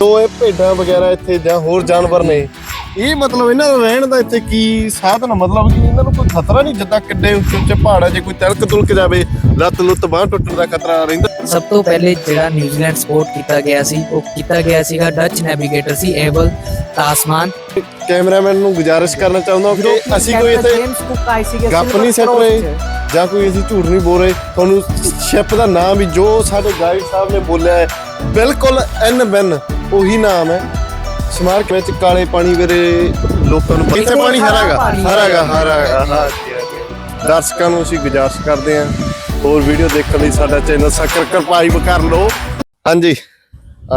ਤੋ ਇਹ ਭੇਡਾਂ ਵਗੈਰਾ ਇੱਥੇ ਜਾਂ ਹੋਰ ਜਾਨਵਰ ਨੇ ਇਹ ਮਤਲਬ ਇਹਨਾਂ ਦਾ ਰਹਿਣ ਦਾ ਇੱਥੇ ਕੀ ਸਾਧਨ ਮਤਲਬ ਕਿ ਇਹਨਾਂ ਨੂੰ ਕੋਈ ਖਤਰਾ ਨਹੀਂ ਜਿੱਦਾਂ ਕਿੱਡੇ ਉੱਚੇ ਉੱਚੇ ਪਹਾੜਾਂ 'ਚ ਕੋਈ ਤਿਲਕ ਤੁਲਕ ਜਾਵੇ ਲੱਤ ਲੁੱਤ ਬਾਂਹ ਟੁੱਟਣ ਦਾ ਖਤਰਾ ਰਹਿੰਦਾ? ਸਭ ਤੋਂ ਪਹਿਲੇ ਜਿਹੜਾ ਨਿਊਜ਼ੀਲੈਂਡ ਸਪੋਰਟ ਕੀਤਾ ਗਿਆ ਸੀ ਉਹ ਕੀਤਾ ਗਿਆ ਸੀਗਾ ਡੱਚ ਨੈਵੀਗੇਟਰ ਸੀ ਏਬਲ ਤਾਸਮਾਨ। ਕੈਮਰਾਮੈਨ ਨੂੰ ਗੁਜ਼ਾਰਿਸ਼ ਕਰਨਾ ਚਾਹੁੰਦਾ ਕਿ ਅਸੀਂ ਕੋਈ ਇੱਥੇ ਗੱਪ ਨਹੀਂ ਸੱਟ ਰਹੇ ਜਾਂ ਕੋਈ ਅਸੀਂ ਝੂਠ ਨਹੀਂ ਬੋਲ ਰਹੇ ਤੁਹਾਨੂੰ ਸ਼ਿਪ ਦਾ ਨਾਮ ਵੀ ਜੋ ਸਾਡੇ ਗਾਈਡ ਸਾਹਿਬ ਨੇ ਬੋਲਿਆ ਹੈ ਬਿਲਕੁਲ ਐਨ ਬੈਨ ਉਹੀ ਨਾਮ ਹੈ। ਸਮਾਰਕ ਵਿੱਚ ਕਾਲੇ ਪਾਣੀ ਵੇਰੇ ਲੋਕਾਂ ਨੂੰ ਕਿੱਥੇ ਪਾਣੀ ਹਰਾਗਾ ਹਰਾਗਾ ਹਰਾਗਾ। ਦਰਸ਼ਕਾਂ ਨੂੰ ਅਸੀਂ ਗੁਜ਼ਾਰਿਸ਼ ਕਰਦੇ ਹਾਂ। ਹੋਰ ਵੀਡੀਓ ਦੇਖਣ ਲਈ ਸਾਡਾ ਚੈਨਲ ਸਬਸਕ੍ਰਾਈਬ ਕਰ ਲਓ। ਹਾਂਜੀ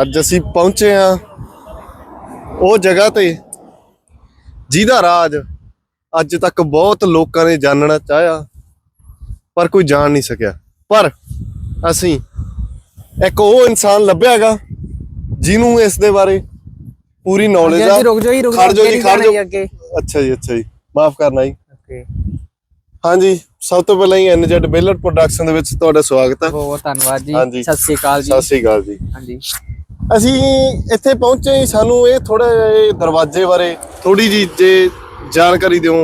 ਅੱਜ ਅਸੀਂ ਪਹੁੰਚੇ ਹਾਂ ਉਹ ਜਗ੍ਹਾ ਤੇ ਜਿਹਦਾ ਰਾਜ ਅੱਜ ਤੱਕ ਬਹੁਤ ਲੋਕਾਂ ਨੇ ਜਾਣਨਾ ਚਾਹਿਆ ਪਰ ਕੋਈ ਜਾਣ ਨਹੀਂ ਸਕਿਆ। ਪਰ ਅਸੀਂ ਇੱਕ ਉਹ ਇਨਸਾਨ ਲੱਭਿਆਗਾ ਜਿਹਨੂੰ ਇਸ ਦੇ ਬਾਰੇ ਪੂਰੀ ਨੌਲੇਜ ਆ। ਰੁਕ ਜਾਓ ਜੀ ਰੁਕ ਖੜ ਜਾਓ ਜੀ ਖੜ ਜਾਓ। ਅੱਗੇ। ਅੱਛਾ ਜੀ ਅੱਛਾ ਜੀ ਮਾਫ ਕਰਨਾ ਜੀ। ਓਕੇ। ਹਾਂਜੀ ਸਭ ਤੋਂ ਪਹਿਲਾਂ ਹੀ ਐਨਜੈਡ ਬੇਲਰ ਪ੍ਰੋਡਕਸ਼ਨ ਦੇ ਵਿੱਚ ਤੁਹਾਡਾ ਸਵਾਗਤ ਹੈ ਬਹੁਤ ਧੰਨਵਾਦ ਜੀ। ਸਤਿ ਸ੍ਰੀ ਅਕਾਲ ਜੀ। ਸਤਿ ਸ੍ਰੀ ਅਕਾਲ ਜੀ। ਹਾਂਜੀ। ਅਸੀਂ ਇੱਥੇ ਪਹੁੰਚੇ ਹੀ ਸਾਨੂੰ ਇਹ ਥੋੜਾ ਦਰਵਾਜ਼ੇ ਬਾਰੇ ਥੋੜੀ ਜੀ ਜੇ ਜਾਣਕਾਰੀ ਦਿਓ।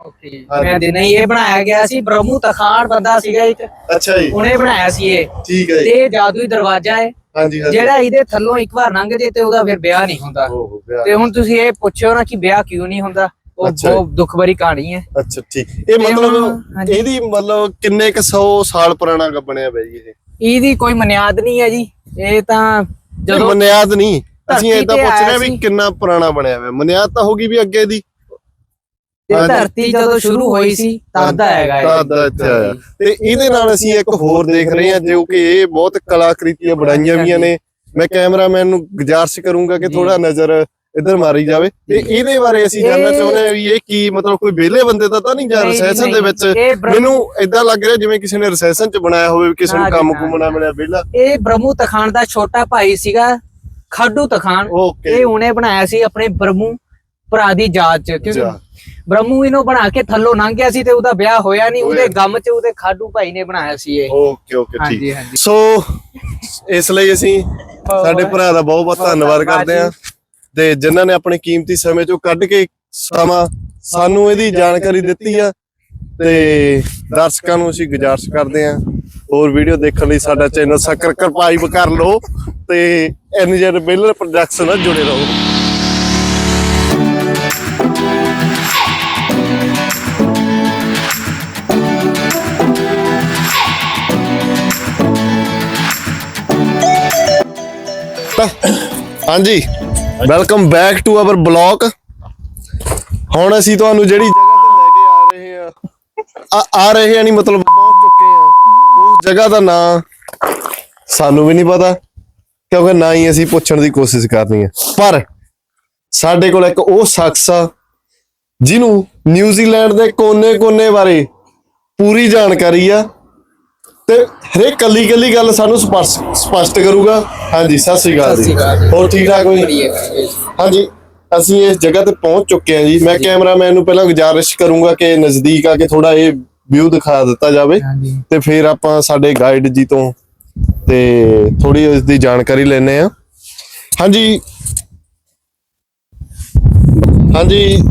ਓਕੇ। ਮੈਂ ਦਿਨ ਹੀ ਇਹ ਬਣਾਇਆ ਗਿਆ ਸੀ ਬ੍ਰਹਮੂ ਤਖਾਨ ਬੰਦਾ ਸੀਗਾ ਇੱਕ। ਅੱਛਾ ਜੀ। ਉਹਨੇ ਬਣਾਇਆ ਸੀ ਇਹ। ਠੀਕ ਹੈ ਜੀ। ਤੇ ਜਾਦੂਈ ਦਰਵਾਜ਼ਾ ਹੈ। ਹਾਂਜੀ ਹਾਂਜੀ। ਜਿਹੜਾ ਇਹਦੇ ਥੱਲੋਂ ਇੱਕ ਵਾਰ ਲੰਘ ਜੇ ਤੇ ਉਹਦਾ ਫਿਰ ਵਿਆਹ ਨਹੀਂ ਹੁੰਦਾ। ਓਹ, ਵਿਆਹ। ਤੇ ਹੁਣ ਤੁਸੀਂ ਇਹ ਪੁੱਛਿਓ ਨਾ ਕਿ ਵਿਆਹ ਕਿਉਂ ਨਹੀਂ ਹੁੰਦਾ? ਉਹ ਅੱਛਾ ਬਹੁਤ ਦੁੱਖ ਭਰੀ ਕਹਾਣੀ ਹੈ। ਅੱਛਾ ਠੀਕ। ਇਹ ਮਤਲਬ ਹਾਂਜੀ। ਇਹਦੀ ਮਤਲਬ ਕਿੰਨੇ ਕ 100 ਸਾਲ ਪੁਰਾਣਾ ਗ- ਬਣਿਆ ਜੀ ਇਹ? ਇਹਦੀ ਕੋਈ ਮਨਿਆਦ ਨਹੀਂ ਹੈ ਜੀ। ਇਹ ਤਾਂ ਜਦੋਂ ਮਨਿਆਦ ਨਹੀਂ। ਅਸੀਂ ਧਰਤੀ ਤੇ ਪੁੱਛ ਰਹੇ ਹਾਂ ਵੀ ਸੀ। ਕਿੰਨਾ ਪੁਰਾਣਾ ਬਣਿਆ ਹੋਇਆ ਮਨਿਆਦ ਤਾਂ ਹੋਗੀ ਵੀ ਅੱਗੇ ਦੀ। ਤੇ। ਧਰਤੀ ਜਦੋਂ ਸ਼ੁਰੂ ਹੋਈ ਸੀ ਤਦ ਹੈਗਾ ਇਹ। ਦਾ ਇੱਥੇ ਆਇਆ। ਤੇ ਇਹਦੇ ਨਾਲ ਅਸੀਂ ਇੱਕ ਹੋਰ ਦੇਖ ਰਹੇ ਹਾਂ ਜੋ ਕਿ ਇਹ ਬਹੁਤ ਕਲਾਕ੍ਰਿਤੀਆਂ ਬਣਾਈਆਂ ਵੀਆਂ ਨੇ। ਮੈਂ ਕੈਮਰਾਮੈਨ ਨੂੰ ਗੁਜ਼ਾਰਿਸ਼ ਕਰੂੰਗਾ ਕਿ। ਥੋੜਾ ਨਜ਼ਰ ਇੱਧਰ ਮਾਰੀ ਜਾਵੇ। ਤੇ ਇਹਦੇ ਬਾਰੇ ਅਸੀਂ ਜਾਣਨਾ ਇਹ- ਚਾਹੁੰਦੇ ਹਾਂ ਵੀ ਇਹ ਕੀ ਮਤਲਬ ਕੋਈ ਵਿਹਲੇ ਬੰਦੇ ਦਾ ਤਾਂ ਨਹੀਂ ਜਾਂ ਨਹੀਂ ਰਿਸੈਸ਼ਨ ਦੇ ਨਹੀਂ। ਵਿੱਚ ਇਹ ਬ੍ਰਹਮ- ਮੈਨੂੰ ਇਦਾਂ ਲੱਗ ਰਿਹਾ ਜਿਵੇਂ ਕਿਸੇ ਨੇ ਰਿਸੈਸ਼ਨ ਚ ਬਣਾਇਆ ਹੋਵੇ ਕਿਸੇ ਨੂੰ ਨਾ ਜੀ, ਕੰਮ ਨਾ। ਕੁਮਣਾ ਮਿਲਿਆ ਵਿਹਲਾ। ਇਹ ਬ੍ਰਹਮੂ ਤਖਾਨ ਦਾ ਛੋਟਾ ਭਾਈ ਸੀਗਾ ਖਾਡੂ ਤਖਾਨ। ਓਕੇ। ਇਹ ਉਹਨੇ ਬਣਾਇਆ ਸੀ ਆਪਣੇ ਬ੍ਰਹਮੂ ਭਰਾ ਦੀ ਯਾਦ ਚ ਕਿਉਂਕਿ। ਬ੍ਰਹਮੂ ਇਹਨੂੰ ਬਣਾ ਕੇ ਥੱਲੋਂ ਲੰਘ ਗਿਆ ਸੀ ਤੇ ਉਹਦਾ ਵਿਆਹ ਹੋਇਆ ਨਹੀਂ ਉਹਦੇ ਗਮ ਚ ਉਹਦੇ ਖਾਡੂ ਭਾਈ ਨੇ ਬਣਾਇਆ ਸੀ ਇਹ। ਓਕੇ ਓਕੇ ਠੀਕ। ਹਾਂਜੀ ਹਾਂਜੀ। ਸੋ ਇਸ ਲਈ ਅਸੀਂ ਸਾਡੇ ਭਰਾ ਦਾ ਬਹੁਤ ਬਹੁਤ ਧੰਨਵਾਦ ਕਰਦੇ ਹਾਂ। ਤੇ ਜਿਨ੍ਹਾਂ ਨੇ ਆਪਣੇ ਕੀਮਤੀ ਸਮੇਂ ਚੋਂ ਕੱਢ ਕੇ ਸਮਾਂ ਸਾਨੂੰ ਇਹਦੀ ਜਾਣਕਾਰੀ ਦਿੱਤੀ ਆ ਤੇ ਦਰਸ਼ਕਾਂ ਨੂੰ ਅਸੀਂ ਗੁਜ਼ਾਰਿਸ਼ ਕਰਦੇ ਹਾਂ। ਹੋਰ ਵੀਡੀਓ ਦੇਖਣ ਲਈ ਸਾਡਾ ਚੈਨਲ ਸਬਸਕ੍ਰਾਈਬ ਕਰ ਲਓ ਤੇ ਐਨਜਰ ਬੇਲਰ ਪ੍ਰੋਡਕਸ਼ਨ ਨਾਲ ਜੁੜੇ ਰਹੋ। ਹਾਂਜੀ welcome back to our blog ਹੁਣ ਅਸੀਂ ਤੁਹਾਨੂੰ ਜਿਹੜੀ ਜਗ੍ਹਾ ਤੇ ਲੈ ਕੇ ਆ ਰਹੇ ਆ ਆ ਰਹੇ ਆ ਨਹੀਂ ਮਤਲਬ ਪਹੁੰਚ ਚੁੱਕੇ ਆ, ਉਸ ਜਗ੍ਹਾ ਦਾ ਨਾਂ ਸਾਨੂੰ ਵੀ ਨਹੀਂ ਪਤਾ, ਕਿਉਂਕਿ ਨਾ ਹੀ ਅਸੀਂ ਪੁੱਛਣ ਦੀ ਕੋਸ਼ਿਸ਼ ਕਰਨੀ ਹੈ ਪਰ ਸਾਡੇ ਕੋਲ ਇੱਕ ਉਹ ਸ਼ਖਸ ਆ, ਜਿਹਨੂੰ ਨਿਊਜ਼ੀਲੈਂਡ ਦੇ ਕੋਨੇ-ਕੋਨੇ ਬਾਰੇ ਪੂਰੀ ਜਾਣਕਾਰੀ ਆ ਤੇ ਹਰੇਕ ਕੱਲੀ ਕੱਲੀ ਗੱਲ ਸਾਨੂੰ ਸਪਸ਼ਟ ਸਪਸ਼ਟ ਕਰੂਗਾ। ਹਾਂਜੀ ਸਤਿ ਸ਼੍ਰੀ ਅਕਾਲ ਜੀ। ਹੋਰ ਠੀਕ ਠਾਕ ਹੋ ਜੀ? ਹਾਂਜੀ ਅਸੀਂ ਇਸ ਜਗ੍ਹਾ ਤੇ ਪਹੁੰਚ ਚੁੱਕੇ ਹਾਂ ਜੀ। ਮੈਂ ਕੈਮਰਾਮੈਨ ਨੂੰ ਪਹਿਲਾਂ ਗੁਜ਼ਾਰਿਸ਼ ਕਰੂੰਗਾ ਕਿ ਨਜ਼ਦੀਕ ਆ ਕੇ ਥੋੜਾ ਇਹ ਵਿਊ ਦਿਖਾ ਦਿੱਤਾ ਜਾਵੇ। ਤੇ ਫਿਰ ਆਪਾਂ ਸਾਡੇ ਗਾਈਡ ਜੀ ਤੋਂ ਤੇ ਥੋੜੀ ਇਸ ਦੀ ਜਾਣਕਾਰੀ ਲੈਣੇ ਆ ਹਾਂਜੀ। ਹਾਂਜੀ।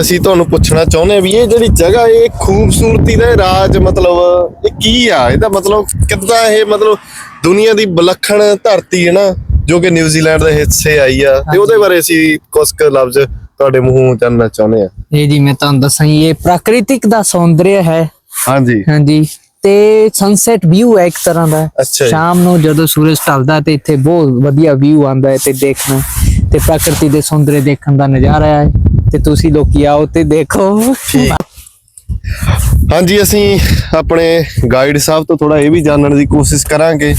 ਅਸੀਂ ਤੁਹਾਨੂੰ ਪੁੱਛਣਾ ਚਾਹੁੰਦੇ ਆ ਵੀ ਇਹ ਜਿਹੜੀ ਜਗ੍ਹਾ ਇਹ ਖੂਬਸੂਰਤੀ ਦਾ ਰਾਜ ਮਤਲਬ ਇਹ ਕੀ ਆ? ਇਹਦਾ ਮਤਲਬ ਕਿੱਦਾਂ ਇਹ ਮਤਲਬ ਦੁਨੀਆ ਦੀ ਵਿਲੱਖਣ ਧਰਤੀ ਹੈ ਨਾ ਜੋ ਕਿ ਨਿਊਜ਼ੀਲੈਂਡ ਦੇ ਹਿੱਸੇ ਆਈ ਆ। ਤੇ ਉਹਦੇ ਬਾਰੇ ਅਸੀਂ ਕੁਝ ਕੁ ਲਫ਼ਜ਼ ਤੁਹਾਡੇ ਮੂੰਹੋਂ ਜਾਨਣਾ ਚਾਹੁੰਦੇ ਆ ਇਹ ਜੀ ਮੈਂ ਤੁਹਾਨੂੰ ਦੱਸਾਂ ਇਹ ਪ੍ਰਾਕ੍ਰਿਤਿਕ ਦਾ ਸੌਂਦਰਯ ਹੈ। ਹਾਂਜੀ। ਹਾਂਜੀ। ਤੇ ਸਨਸੈਟ ਵਿਊ ਹੈ ਇੱਕ ਤਰ੍ਹਾਂ ਦਾ। ਜੀ। ਸ਼ਾਮ ਨੂੰ ਜਦੋਂ ਸੂਰਜ ਢਲਦਾ ਤੇ ਇੱਥੇ ਬਹੁਤ ਵਧੀਆ ਵਿਊ ਆਉਂਦਾ ਹੈ ਤੇ ਦੇਖਣਾ ਤੇ ਪ੍ਰਕਿਰਤੀ ਦੇ ਸੌਂਦਰਯ ਦੇਖਣ ਦਾ ਨਜ਼ਾਰਾ ਹੈ। ਤੇ ਤੁਸੀਂ ਲੋਕੀ ਆਓ ਤੇ ਦੇਖੋ। ਹਾਂਜੀ, ਅਸੀਂ ਆਪਣੇ ਗਾਈਡ ਸਾਹਿਬ ਤੋਂ ਥੋੜਾ ਇਹ ਵੀ ਜਾਣਨ ਦੀ ਕੋਸ਼ਿਸ਼ ਕਰਾਂਗੇ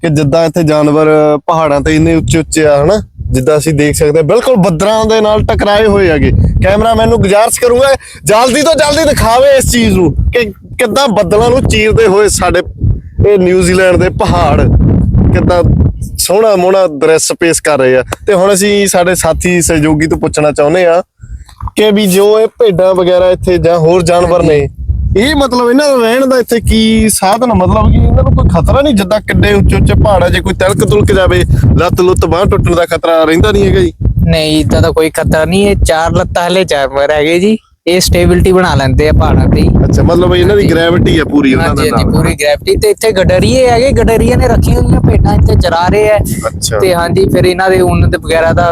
ਕਿ ਜਿੱਦਾਂ ਇੱਥੇ ਜਾਨਵਰ ਪਹਾੜਾਂ ਤੇ ਇੰਨੇ ਉੱਚੇ ਉੱਚੇ ਆ, ਹਨਾ? ਜਿੱਦਾਂ ਅਸੀਂ ਦੇਖ ਸਕਦੇ ਹਾਂ, ਬਿਲਕੁਲ ਬੱਦਰਾਂ ਦੇ ਨਾਲ ਟਕਰਾਏ ਹੋਏ ਹੈਗੇ। ਕੈਮਰਾਮੈਨ ਨੂੰ ਗੁਜ਼ਾਰਿਸ਼ ਕਰੂੰਗਾ, ਜਲਦੀ ਤੋਂ ਜਲਦੀ ਦਿਖਾਵੇ ਇਸ ਚੀਜ਼ ਨੂੰ ਕਿ ਕਿੱਦਾਂ ਬੱਦਲਾਂ ਨੂੰ ਚੀਰਦੇ ਹੋਏ ਸਾਡੇ ਇਹ ਨਿਊਜ਼ੀਲੈਂਡ ਦੇ ਪਹਾੜ ਕਿੱਦਾਂ ਸੋਹਣਾ ਮੋਹਣਾ ਦ੍ਰਿਸ਼ ਪੇਸ਼ ਕਰ ਰਹੇ ਆ। ਤੇ ਹੁਣ ਅਸੀਂ ਸਾਡੇ ਸਾਥੀ ਸਹਿਯੋਗੀ ਤੋਂ ਪੁੱਛਣਾ ਚਾਹੁੰਦੇ ਆ ਕਿ ਵੀ ਜੋ ਇਹ ਭੇਡਾਂ ਵਗੈਰਾ ਇੱਥੇ ਜਾਂ ਹੋਰ ਜਾਨਵਰ ਨੇ, ਇਹ ਮਤਲਬ ਇਹਨਾਂ ਦਾ ਰਹਿਣ ਦਾ ਇੱਥੇ ਕੀ ਸਾਧਨ ਮਤਲਬ ਕਿ ਇਹਨਾਂ ਨੂੰ ਕੋਈ ਖਤਰਾ ਨਹੀਂ ਜਿੱਦਾਂ ਕਿੱਡੇ ਉੱਚੇ ਉੱਚੇ ਪਹਾੜਾਂ 'ਚ ਕੋਈ ਤਿਲਕ ਤੁਲਕ ਜਾਵੇ, ਲੱਤ ਲੁੱਤ ਬਾਹ ਟੁੱਟਣ ਦਾ ਖਤਰਾ ਰਹਿੰਦਾ ਨਹੀਂ ਹੈਗਾ ਜੀ। ਨਹੀਂ, ਇਦਾਂ ਦਾ ਕੋਈ ਖਤਰਾ ਨਹੀਂ ਹੈ, ਚਾਰ ਲੱਤਾਂ ਹਲੇ ਚਾਰ ਮਰ ਹੈਗੇ ਜੀ। ਇਹ ਸਟੇਬਿਲਿਟੀ ਬਣਾ ਲੈਂਦੇ ਆ ਪਹਾੜਾਂ ਤੇ ਹੀ। ਅੱਛਾ ਮਤਲਬ ਇਹਨਾਂ ਦੀ ਗ੍ਰੈਵਿਟੀ ਆ ਪੂਰੀ ਉਹਨਾਂ ਦਾ ਹਾਂਜੀ ਪੂਰੀ ਗ੍ਰੈਵਿਟੀ ਤੇ ਇੱਥੇ ਗਡਰੀਏ ਹੈਗੇ ਗਡਰੀਏ ਨੇ ਰੱਖੀਆਂ ਹੋਈਆਂ ਭੇਡਾਂ ਇੱਥੇ ਚਰਾ ਰਹੇ ਆ। ਅੱਛਾ। ਤੇ ਹਾਂਜੀ ਫਿਰ ਇਹਨਾਂ ਦੇ ਉੱਨ ਤੇ ਵਗੈਰਾ ਦਾ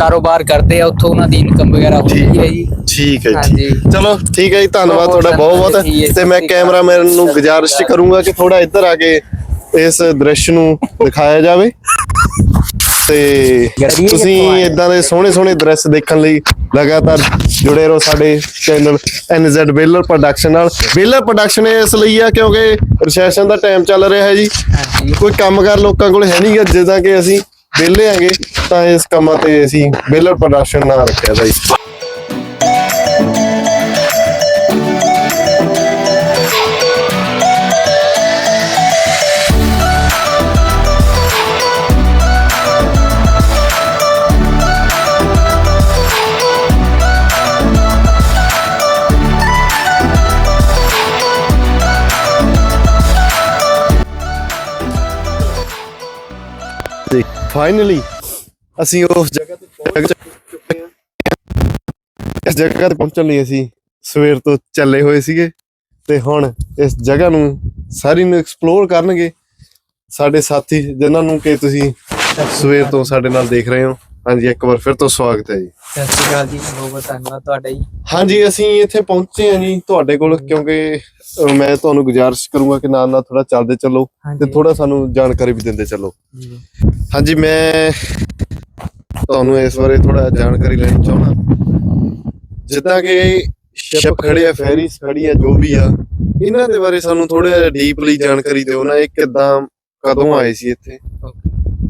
ਕਾਰੋਬਾਰ ਕਰਦੇ ਆ ਉੱਥੋਂ ਉਹਨਾਂ ਦੀ ਇਨਕਮ ਵਗੈਰਾ ਹੁੰਦੀ ਹੈ ਜੀ। ਠੀਕ ਹੈ ਜੀ। ਹਾਂਜੀ। ਚਲੋ ਠੀਕ ਹੈ ਜੀ ਧੰਨਵਾਦ ਬਹੁਤ ਤੁਹਾਡਾ ਬਹੁਤ ਬਹੁਤ ਠੀਕ ਹੈ, ਤੇ ਮੈਂ ਸਤਿ ਸ਼੍ਰੀ ਕੈਮਰਾਮੈਨ ਨੂੰ। ਗੁਜ਼ਾਰਿਸ਼ ਕਰੂੰਗਾ ਕਿ ਥੋੜਾ ਇੱਧਰ ਆ ਕੇ ਇਸ ਦ੍ਰਿਸ਼ ਨੂੰ ਦਿਖਾਇਆ ਜਾਵੇ। ਤੇ ਗੜੀਏ ਤੁਸੀਂ ਆਏ? ਇਦਾਂ ਦੇ ਸੋਹਣੇ ਸੋਹਣੇ ਦ੍ਰਿਸ਼ ਦੇਖਣ ਲਈ ਲਗਾਤਾਰ ਜੁੜੇ ਰਹੋ ਸਾਡੇ ਚੈਨਲ NZ ਬੇਲਰ ਪ੍ਰੋਡਕਸ਼ਨ ਨਾਲ। ਬੇਲਰ ਪ੍ਰੋਡਕਸ਼ਨ ਇਸ ਲਈ ਆ ਕਿਉਂਕਿ ਰਿਸੈਸ਼ਨ ਦਾ ਟਾਈਮ ਚੱਲ ਰਿਹਾ ਹੈ ਜੀ। ਕੋਈ ਕੰਮਕਾਰ ਲੋਕਾਂ ਕੋਲ ਹੈ ਨਹੀਂਗਾ ਜਿੱਦਾਂ ਕਿ ਅਸੀਂ ਵਿਹਲੇ ਆਂਗੇ ਤਾਂ ਇਸ ਕੰਮਾਂ ਤੇ ਅਸੀਂ ਬੇਲਰ ਪ੍ਰੋਡਕਸ਼ਨ ਨਾਂ ਰੱਖਿਆ ਦਾ ਜੀ। ਫਾਈਨਲੀ ਅਸੀਂ ਉਸ ਜਗ੍ਹਾ ਤੇ ਪਹੁੰਚ ਚੁੱਕੇ ਹਾਂ ਇਸ ਜਗ੍ਹਾ ਤੇ ਪਹੁੰਚਣ ਲਈ ਅਸੀਂ ਸਵੇਰ ਤੋਂ ਚੱਲੇ ਹੋਏ ਸੀਗੇ ਤੇ ਹੁਣ ਇਸ ਜਗ੍ਹਾ ਨੂੰ ਸਾਰੀ ਨੂੰ ਐਕਸਪਲੋਰ ਕਰਨਗੇ। ਸਾਡੇ ਸਾਥੀ, ਜਿਨ੍ਹਾਂ ਨੂੰ ਕਿ ਤੁਸੀਂ ਸਵੇਰ ਤੋਂ ਸਾਡੇ ਨਾਲ ਦੇਖ ਰਹੇ ਹੋ। ਹਾਂਜੀ ਇੱਕ ਵਾਰ ਫਿਰ ਤੋਂ ਸਵਾਗਤ ਹੈ ਜੀ। ਸਤਿ ਸ਼੍ਰੀ ਅਕਾਲ ਜੀ ਬਹੁਤ ਬਹੁਤ ਧੰਨਵਾਦ ਤੁਹਾਡਾ ਜੀ। ਹਾਂਜੀ ਅਸੀਂ ਇੱਥੇ ਪਹੁੰਚੇ ਹਾਂ ਜੀ ਤੁਹਾਡੇ ਕੋਲ ਕਿਉਂਕਿ ਅਹ, ਮੈਂ ਤੁਹਾਨੂੰ ਗੁਜ਼ਾਰਿਸ਼ ਕਰੂੰਗਾ ਕਿ ਨਾਲ ਨਾਲ ਥੋੜਾ ਚੱਲਦੇ ਚੱਲੋ ਤੇ ਹਾਂਜੀ। ਥੋੜਾ ਸਾਨੂੰ ਜਾਣਕਾਰੀ ਵੀ ਦਿੰਦੇ ਚੱਲੋ। ਜੀ। ਹਾਂਜੀ ਮੈਂ ਤੁਹਾਨੂੰ ਇਸ ਬਾਰੇ ਥੋੜਾ ਜਾਣਕਾਰੀ ਲੈਣੀ ਚਾਹਣਾ ਜਿੱਦਾਂ ਕਿ ਸ਼ਿਪ ਖੜੇ ਆ ਫੈਰੀਸ ਖੜੀ ਆ ਜੋ ਵੀ ਆ ਇਹਨਾਂ ਦੇ ਬਾਰੇ ਸਾਨੂੰ ਥੋੜਾ ਡੀਪਲੀ ਜਾਣਕਾਰੀ ਦਿਓ ਨਾ ਇਹ ਕਿੱਦਾਂ ਕਦੋਂ ਆਏ ਸੀ ਇੱਥੇ?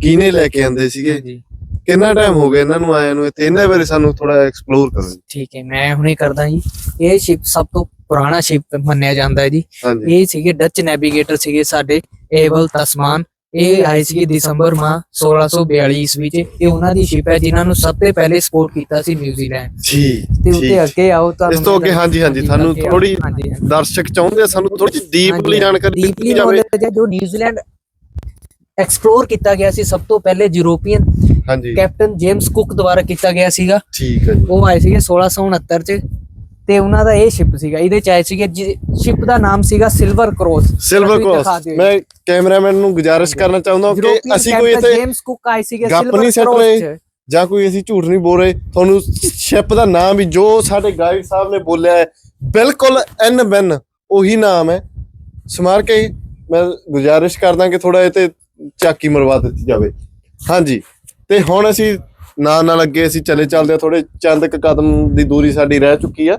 ਕਿਹਨੇ ਲੈ ਕੇ ਆਂਦੇ ਸੀਗੇ? ਹਾਂਜੀ। ਕਿੰਨਾ ਟਾਈਮ ਹੋ ਗਿਆ ਇਹਨਾਂ ਨੂੰ ਆਇਆਂ ਨੂੰ? ਇੱਥੇ ਇਹਨਾਂ ਬਾਰੇ ਸਾਨੂੰ ਥੋੜਾ ਐਕਸਪਲੋਰ ਕਰੋ ਜੀ। ਠੀਕ ਹੈ ਮੈਂ ਹੁਣੇ ਕਰਦਾ ਜੀ। ਇਹ ਸ਼ਿਪ ਸਭ ਤੋਂ ਪੁਰਾਣਾ ਸ਼ਿਪ ਮੰਨਿਆ ਜਾਂਦਾ ਹੈ ਜੀ। ਹਾਂਜੀ। ਇਹ ਸੀਗੇ ਡੱਚ ਨੈਵੀਗੇਟਰ ਸੀਗੇ ਸਾਡੇ ਏਵਲ ਤਸਮਾਨ ਇਹ ਆਏ ਸੀਗੇ ਦਸੰਬਰ ਮਾਹ 1642 ਈਸਵੀ ਚ। ਇਹ ਉਹਨਾਂ ਦੀ ਸ਼ਿਪ ਹੈ ਜਿਨ੍ਹਾਂ ਨੂੰ ਸਭ ਤੋਂ ਪਹਿਲੇ ਸਪੋਰਟ ਕੀਤਾ ਸੀ ਨਿਊਜ਼ੀਲੈਂਡ ਜੀ ਤੇ ਉੱਤੇ ਅੱਗੇ ਆਓ ਤੁਹਾਨੂੰ ਇਸ ਤੋਂ ਅੱਗੇ ਹਾਂਜੀ ਹਾਂਜੀ ਤੁਹਾਨੂੰ ਅੱਗੇ ਆਓ। ਥੋੜੀ ਹਾਂਜੀ ਹਾਂਜੀ। ਦਰਸ਼ਕ ਚਾਹੁੰਦੇ ਆ ਸਾਨੂੰ ਥੋੜੀ ਡੀਪਲੀ ਜਾਣਕਾਰੀ ਡੀਪਲੀ ਦਿੱਤੀ ਜਾਵੇ। ਨੌਲੇਜ ਹੈ ਜੋ ਨਿਊਜ਼ੀਲੈਂਡ ਐਕਸਪਲੋਰ ਕੀਤਾ ਗਿਆ ਸੀ ਸਭ ਤੋਂ ਪਹਿਲੇ ਯੂਰੋਪੀਅਨ ਹਾਂਜੀ। ਕੈਪਟਨ ਜੇਮਸ ਕੁੱਕ ਦੁਆਰਾ ਕੀਤਾ ਗਿਆ ਸੀਗਾ। ਠੀਕ ਹੈ ਜੀ। ਉਹ ਆਏ ਸੀਗੇ 1669 ਚ ਤੇ ਉਹਨਾਂ ਦਾ ਇਹ ਸ਼ਿਪ ਸੀਗਾ। ਇਹਦੇ ਚ ਆਏ ਸੀਗੇ ਸ਼ਿਪ ਦਾ ਨਾਮ ਸੀਗਾ ਸਿਲਵਰ ਕ੍ਰੋਸ ਸਿਲਵਰ ਕ੍ਰਾਸ ਮੈਂ ਕੈਮਰਾਮੈਨ ਨੂੰ ਗੁਜ਼ਾਰਿਸ਼ ਕਰਨਾ ਚਾਹੁੰਦਾ ਕਿ ਅਸੀਂ ਕੋਈ ਇੱਥੇ ਜੇਮਸ ਕੁੱਕ ਆਏ ਸੀਗੇ ਸਿਲਵਰ ਕ੍ਰੋਸ ਜਾਂ ਕੋਈ ਅਸੀਂ ਝੂਠ ਨਹੀਂ ਬੋਲ ਰਹੇ। ਤੁਹਾਨੂੰ ਸ਼ਿਪ ਦਾ ਨਾਮ ਵੀ ਜੋ ਸਾਡੇ ਗਾਈਡ ਸਾਹਿਬ ਨੇ ਬੋਲਿਆ ਹੈ ਬਿਲਕੁਲ ਐਨ ਬੈਨ ਉਹੀ ਨਾਮ ਹੈ। ਸਮਾਰ ਕੇ ਮੈਂ ਗੁਜ਼ਾਰਿਸ਼ ਕਰਦਾ ਕਿ ਥੋੜਾ ਇਹ ਤੇ ਝਾਕੀ ਮਰਵਾ ਦਿੱਤੀ ਜਾਵੇ। ਹਾਂਜੀ। ਤੇ ਹੁਣ ਅਸੀਂ ਨਾਲ ਨਾਲ ਅੱਗੇ ਅਸੀਂ ਚਲੇ ਚੱਲਦੇ ਆ ਥੋੜੇ ਚੰਦ ਕੁ ਕਦਮ ਦੀ ਦੂਰੀ ਸਾਡੀ ਰਹਿ ਚੁੱਕੀ ਆ।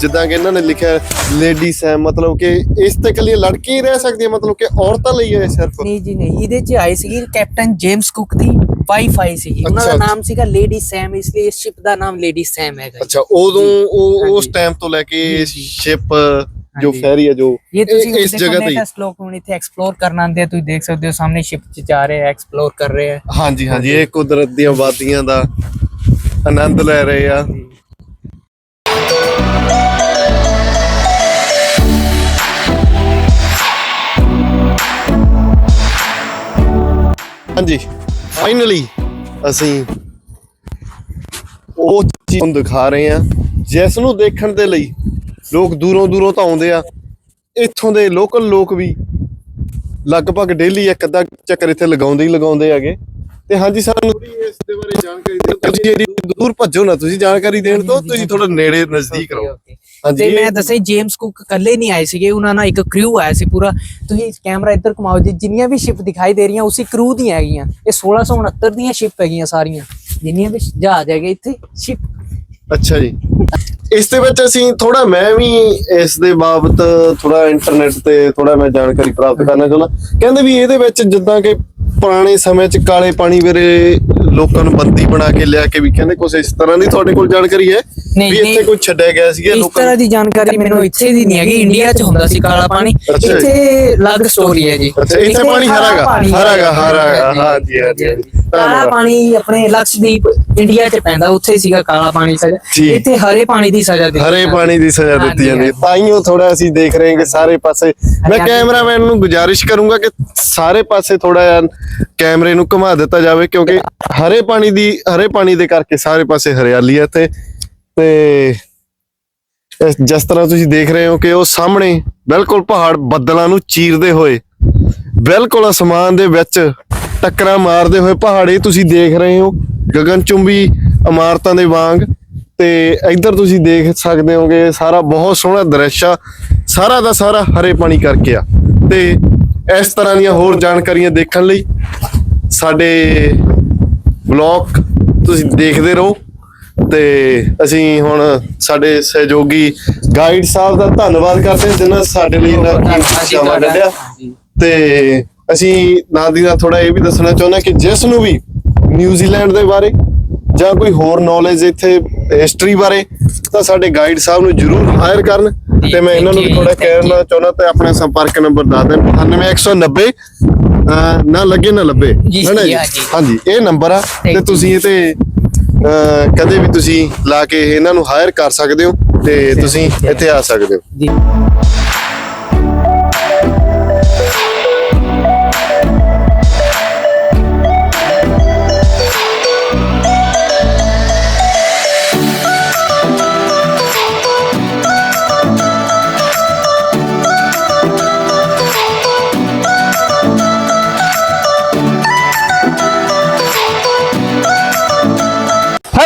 ਜਿੱਦਾਂ ਕਿ ਇਹਨਾਂ ਨੇ ਲਿਖਿਆ ਲੇਡੀਜ਼ ਹੈ ਮਤਲਬ ਕਿ ਇਸ ਤੇ ਇਕੱਲੀ ਲੜਕੀਆਂ ਹੀ ਰਹਿ ਸਕਦੀਆਂ ਮਤਲਬ ਕਿ ਔਰਤਾਂ ਲਈ ਹੈ ਇਹ ਸਿਰਫ ਨਹੀਂ ਜੀ ਨਹੀਂ ਇਹਦੇ ਚ ਆਏ ਸੀਗੀ ਕੈਪਟਨ ਜੇਮਸ ਕੁੱਕ ਦੀ ਵਾਈਫ ਆਈ ਸੀਗੀ ਉਹਨਾਂ ਦਾ ਅੱਛਾ, ਨਾਮ ਸੀਗਾ ਲੇਡੀ ਸੈਮ ਇਸ ਲਈ ਇਸ ਸ਼ਿਪ ਦਾ ਨਾਮ ਲੇਡੀ ਸੈਮ ਹੈਗਾ ਜੀ। ਅੱਛਾ ਉਦੋਂ ਉਹ ਉਸ ਹਾਂਜੀ। ਟਾਈਮ ਤੋਂ ਲੈ ਕੇ। ਸ਼ਿਪ ਜੋ ਹਾਂਜੀ। ਫੈਰੀ ਹੈ ਜੋ ਇਹ ਤੁਸੀਂ ਇਸ ਜਗ੍ਹਾ ਤੇ ਹੀ। ਲੋਕ ਹੁਣ ਇੱਥੇ ਐਕਸਪਲੋਰ ਕਰਨ ਆਉਂਦੇ ਆ ਤੁਸੀਂ ਦੇਖ ਸਕਦੇ ਹੋ ਸਾਹਮਣੇ ਸ਼ਿਪ 'ਚ ਜਾ ਰਹੇ ਆ ਐਕਸਪਲੋਰ ਕਰ ਰਹੇ ਆ ਹਾਂਜੀ ਹਾਂਜੀ ਇਹ ਕੁਦਰਤ ਦੀਆਂ ਵਾਦੀਆਂ ਦਾ ਆਨੰਦ ਲੈ ਰਹੇ ਆ ਹਾਂਜੀ। ਫਾਈਨਲੀ ਅਸੀਂ ਉਹ ਚੀਜ਼ ਨੂੰ ਦਿਖਾ ਰਹੇ ਆ ਜਿਸ ਨੂੰ ਦੇਖਣ ਦੇ ਲਈ ਲੋਕ ਦੂਰੋਂ ਦੂਰੋਂ ਤਾਂ ਆਉਂਦੇ ਆ। ਇੱਥੋਂ ਦੇ ਲੋਕਲ ਲੋਕ ਵੀ ਲਗਭਗ ਡੇਲੀ ਇੱਕ ਅੱਧਾ ਚੱਕਰ ਇੱਥੇ ਲਗਾਉਂਦੇ ਹੀ ਲਗਾਉਂਦੇ ਹੈਗੇ। ਤੇ ਹਾਂਜੀ, ਸਾਨੂੰ ਇਸ ਦੇ ਬਾਰੇ ਜਾਣਕਾਰੀ ਦਿਓ। ਤੁਸੀਂ ਜਿਹੜੀ ਦੂਰ ਭੱਜੋ ਨਾ, ਤੁਸੀਂ ਜਾਣਕਾਰੀ ਦੇਣ ਤੋਂ, ਤੁਸੀਂ ਥੋੜਾ ਨੇੜੇ ਨਜ਼ਦੀਕ ਰਹੋ। ਤੇ ਮੈਂ ਦੱਸਿਆ ਜੇਮਸ ਕੁੱਕ ਇਕੱਲੇ ਨਹੀਂ ਆਏ ਸੀਗੇ ਉਹਨਾਂ ਨਾਲ ਇੱਕ ਕ੍ਰੂ ਆਇਆ ਸੀ ਪੂਰਾ। ਤੁਸੀਂ ਕੈਮਰਾ ਇੱਧਰ ਘੁਮਾਓ ਜੀ ਜਿੰਨੀਆਂ ਵੀ ਸ਼ਿਪ ਦਿਖਾਈ ਦੇ ਰਹੀਆਂ ਉਸੇ ਕ੍ਰੂ ਦੀਆਂ ਹੈਗੀਆਂ। ਇਹ 1669 ਦੀਆਂ ਸ਼ਿਪ ਹੈਗੀਆਂ ਸਾਰੀਆਂ। ਜਿੰਨੀਆਂ ਵੀ ਜਹਾਜ਼ ਹੈਗੇ ਇੱਥੇ ਸ਼ਿਪ ਅੱਛਾ ਜੀ। ਇਸ ਦੇ ਵਿੱਚ ਅਸੀਂ ਥੋੜਾ ਮੈਂ ਵੀ ਇਸ ਦੇ ਬਾਬਤ ਥੋੜਾ ਇੰਟਰਨੈਟ ਤੇ ਥੋੜਾ ਮੈਂ ਜਾਣਕਾਰੀ ਪ੍ਰਾਪਤ ਕਰਨਾ ਚਾਹੁੰਦਾ। ਕਹਿੰਦੇ ਵੀ ਇਹਦੇ ਵਿੱਚ ਜਿੱਦਾਂ ਕਿ ਪੁਰਾਣੇ ਸਮੇਂ 'ਚ ਕਾਲੇ ਪਾਣੀ ਵੇਰੇ ਲੋਕਾਂ ਨੂੰ ਬੰਦੀ ਬਣਾ ਕੇ ਲਿਆ ਕੇ ਵੀ ਕਹਿੰਦੇ ਕੁਝ ਇਸ ਤਰ੍ਹਾਂ ਦੀ ਤੁਹਾਡੇ ਕੋਲ ਜਾਣਕਾਰੀ ਹੈ? ਨਹੀਂ, ਵੀ ਇੱਥੇ। ਕੋਈ ਛੱਡਿਆ ਗਿਆ ਸੀਗਾ ਇਸ ਲੋਕਾਂ ਤਰ੍ਹਾਂ ਦੀ ਜਾਣਕਾਰੀ ਮੈਨੂੰ ਇੱਥੇ ਦੀ ਨਹੀਂ ਹੈਗੀ ਇੰਡੀਆ 'ਚ ਹੁੰਦਾ ਸੀ ਕਾਲਾ ਪਾਣੀ ਅੱਛਾ ਜੀ। ਇੱਥੇ ਅਲੱਗ ਸਟੋਰੀ ਹੈ ਜੀ ਅੱਛਾ, ਇੱਥੇ ਪਾਣੀ ਹਰਾ ਗਾ, ਪਾਣੀ ਹਰਾ ਗਾ, ਹੈ। ਹਰਾ ਗਾ, ਹਾਂਜੀ, ਹਾਂਜੀ, ਹਾਂਜੀ। ਕਾਲਾ ਧੰਨਵਾਦ। ਪਾਣੀ ਆਪਣੇ ਲਕਸ਼ਦੀਪ ਇੰਡੀਆ 'ਚ ਪੈਂਦਾ ਉੱਥੇ ਸੀਗਾ ਕਾਲਾ ਪਾਣੀ ਸਜ਼ਾ। ਇੱਥੇ ਹਰੇ ਪਾਣੀ ਦੀ ਸਜ਼ਾ ਦਿੱਤੀ ਹਰੇ ਜਾਂਦੀ ਪਾਣੀ ਦੀ ਸਜ਼ਾ ਦਿੱਤੀ ਹਾਂਜੀ, ਜਾਂਦੀ ਹੈ ਹਾਂਜੀ। ਤਾਈਓ ਥੋੜਾ ਅਸੀਂ ਦੇਖ ਰਹੇ ਹਾਂ ਕਿ ਸਾਰੇ ਪਾਸੇ ਮੈਂ ਹਾਂਜੀ। ਕੈਮਰਾਮੈਨ ਨੂੰ ਗੁਜ਼ਾਰਿਸ਼ ਕਰੂੰਗਾ ਕਿ ਸਾਰੇ ਪਾਸੇ ਥੋੜਾ ਜਿਹਾ ਕੈਮਰੇ ਨੂੰ ਘੁਮਾ ਦਿੱਤਾ ਜਾਵੇ ਕਿਉਂਕਿ ਹਰੇ ਪਾਣੀ ਦੀ ਹਰੇ ਪਾਣੀ ਦੇ ਕਰਕੇ ਸਾਰੇ ਪਾਸੇ ਹਰਿਆਲੀ ਹੈ ਇੱਥੇ ਤੇ ਇਸ- ਜਿਸ ਤਰ੍ਹਾਂ ਤੁਸੀਂ ਦੇਖ ਰਹੇ ਹੋ ਕਿ ਉਹ ਸਾਹਮਣੇ ਬਿਲਕੁਲ ਪਹਾੜ ਬੱਦਲਾਂ ਨੂੰ ਚੀਰਦੇ ਹੋਏ, ਬਿਲਕੁਲ ਅਸਮਾਨ ਦੇ ਵਿੱਚ ਟੱਕਰਾਂ ਮਾਰਦੇ ਹੋਏ ਪਹਾੜੇ ਤੁਸੀਂ ਦੇਖ ਰਹੇ ਹੋ ਗਗਨਚੁੰਬੀ ਇਮਾਰਤਾਂ ਦੇ ਵਾਂਗ ਤੇ ਇੱਧਰ ਤੁਸੀਂ ਦੇਖ ਸਕਦੇ ਹੋਗੇ ਸਾਰਾ ਬਹੁਤ ਸੋਹਣਾ ਦ੍ਰਿਸ਼ ਆ, ਸਾਰਾ ਦਾ ਸਾਰਾ ਹਰੇ ਪਾਣੀ ਕਰਕੇ ਆ। ਤੇ ਇਸ ਤਰ੍ਹਾਂ ਦੀਆਂ ਹੋਰ ਜਾਣਕਾਰੀਆਂ ਦੇਖਣ ਲਈ ਸਾਡੇ ਬਲੌਗ ਤੁਸੀਂ ਦੇਖਦੇ ਰਹੋ। ਤੇ ਅਸੀਂ ਹੁਣ ਸਾਡੇ ਸਹਿਯੋਗੀ ਗਾਈਡ ਸਾਹਿਬ ਦਾ ਧੰਨਵਾਦ ਕਰਦੇ ਹਾਂ ਜਿਨ੍ਹਾਂ ਸਾਡੇ ਲਈ ਇਹਨਾਂ ਕੀਮਤੀ ਸਮਾਂ ਕੱਢਿਆ। ਤੇ ਅਸੀਂ ਨਾਲ ਦੀ ਨਾਲ ਥੋੜਾ ਇਹ ਵੀ ਦੱਸਣਾ ਚਾਹੁੰਦਾ ਕਿ ਜਿਸ ਨੂੰ ਵੀ ਨਿਊਜ਼ੀਲੈਂਡ ਦੇ ਬਾਰੇ ਜਾਂ ਕੋਈ ਹੋਰ ਨੌਲੇਜ ਇੱਥੇ ਹਿਸਟਰੀ ਬਾਰੇ ਤਾਂ ਸਾਡੇ ਗਾਈਡ ਸਾਹਿਬ ਨੂੰ ਜਰੂਰ ਹਾਇਰ ਕਰਨ ਤੇ ਮੈਂ ਇਹਨਾਂ ਨੂੰ ਵੀ ਥੋੜਾ ਕਹਿਣਾ ਚਾਹੁੰਦਾ ਤੇ ਆਪਣਾ ਸੰਪਰਕ ਨੰਬਰ ਦੱਸ ਦੇਣ 98190 ਅਹ, ਨਾ ਲੱਗੇ ਨਾ ਲੱਭੇ ਹਾਂਜੀ। ਇਹ ਨੰਬਰ ਆ ਤੇ. ਤੁਸੀਂ ਇਹ ਤੇ ਕਦੇ ਵੀ ਤੁਸੀਂ ਲਾ ਕੇ ਇਹਨਾਂ ਨੂੰ ਹਾਇਰ ਕਰ ਸਕਦੇ ਹੋ ਤੇ ਤੁਸੀਂ ਇੱਥੇ ਆ ਸਕਦੇ ਹੋ। ਜੀ।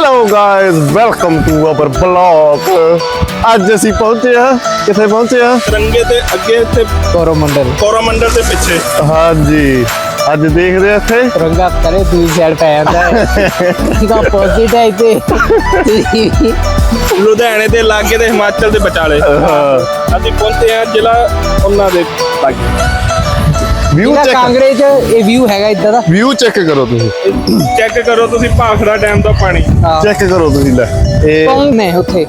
Hello guys welcome to our blog ਅੱਜ ਅਸੀਂ ਪਹੁੰਚੇ ਆ ਕਿੱਥੇ ਪਹੁੰਚੇ ਆ ਤਿਰੰਗੇ ਦੇ ਅੱਗੇ ਤੇ ਕੋਰੋਮੰਡਲ। ਕੋਰਾਮੰਡਲ ਦੇ ਪਿੱਛੇ। ਹਾਂਜੀ। ਅੱਜ ਦੇਖਦੇ ਆ ਇੱਥੇ। ਰੰਗਾ ਕਰੇ ਦੂਜੀ ਸਾਈਡ ਪੈ ਜਾਂਦਾ ਹੈ। ਇਹਦਾ ਆਪੋਜ਼ਿਟ ਹੈ ਇੱਥੇ। ਲੁਧਿਆਣੇ ਦੇ ਲਾਗੇ ਤੇ ਹਿਮਾਚਲ ਦੇ ਵਿਚਾਲੇ। ਹਾਂ। ਅਸੀਂ ਪਹੁੰਚੇ ਹਾਂ ਜ਼ਿਲ੍ਹਾ ਉਹਨਾਂ ਦੇ ਲਾਗੇ ਵਿਊ ਇਹਦਾ ਕਾਂਗੜੇ 'ਚ ਇਹ ਵਿਊ ਹੈਗਾ ਇੱਦਾਂ ਦਾ। ਵਿਊ ਚੈੱਕ ਕਰੋ ਤੁਸੀਂ। ਚੈੱਕ ਕਰੋ ਤੁਸੀਂ ਭਾਖੜਾ ਡੈਮ ਦਾ ਪਾਣੀ। ਹਾਂ। ਚੈੱਕ ਕਰੋ ਤੁਸੀਂ ਲੈ। ਇਹ ਕੌਣ ਨੇ ਉੱਥੇ?